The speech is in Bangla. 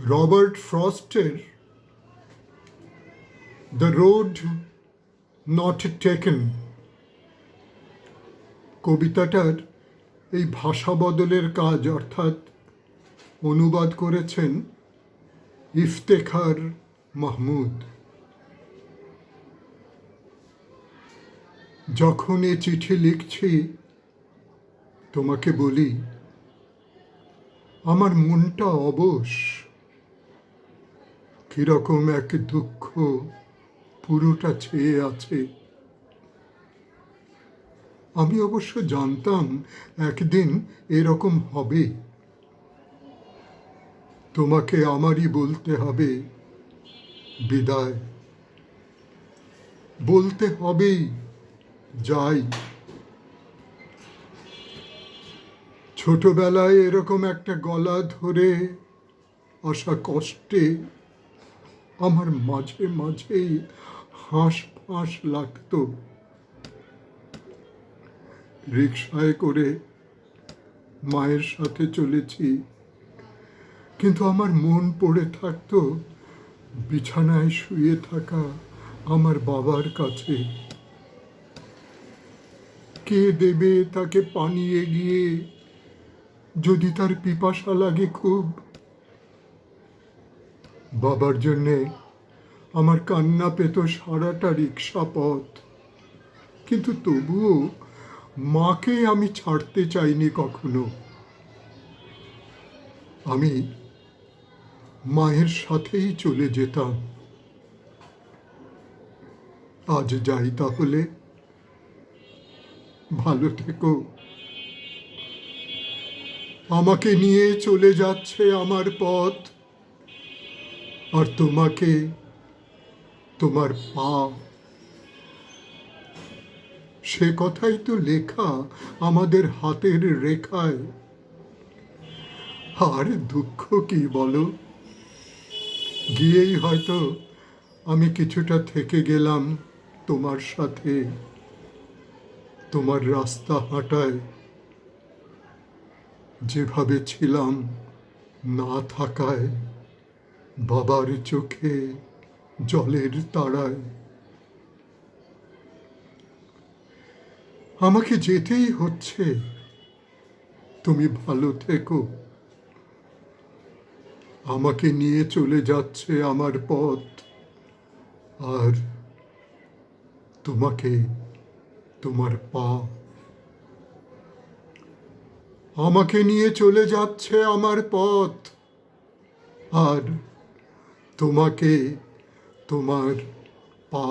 রবার্ট ফ্রস্টের দ্য রোড নট টেকেন কবিতাটার এই ভাষা বদলের কাজ অর্থাৎ অনুবাদ করেছেন ইফতেখার মাহমুদ। যখন এ চিঠি লিখছি, তোমাকে বলি, আমার মনটা অবশ। কীরকম এক দুঃখ পুরোটা ছেয়ে আছে। আমি অবশ্য জানতাম একদিন এরকম হবে। তোমাকে আমারই বলতে হবে, বিদায়। বলতে হবেই, যাই। ছোটবেলায় এরকম একটা গলা ধরে আসা কষ্টে আমার মাঝে মাঝেই হাঁস ফাঁস লাগতো। রিক্সায় করে মায়ের সাথে চলেছি। কিন্তু আমার মন পড়ে থাকতো বিছানায় শুয়ে থাকা আমার বাবার কাছে। কে দেবে তাকে পানি এগিয়ে যদি তার পিপাসা লাগে খুব বাবার জন্যে আমার কান্না পেত সারাটা রিক্সা পথ। কিন্তু তবুও মাকে আমি ছাড়তে চাইনি কখনো। আমি মায়ের সাথেই চলে যেতাম। আজ যাই তাহলে। ভালো থেকো। আমাকে নিয়ে চলে যাচ্ছে আমার পথ। আর তোমাকে, তোমার পা। সে কথাই তো লেখা আমাদের হাতের রেখায়। আর দুঃখ কি বলো? গিয়েই হয়তো আমি কিছুটা থেকে গেলাম তোমার সাথে, তোমার রাস্তা হাঁটায়। যেভাবে ছিলাম না থাকায়। বাবার চোখে জলের তাড়ায় আমাকে যেতেই হচ্ছে। তুমি ভালো থেকো। আমাকে নিয়ে চলে যাচ্ছে আমার পথ। আর তোমাকে তোমার পা। আমাকে নিয়ে চলে যাচ্ছে আমার পথ। আর তোমাকে তোমার পা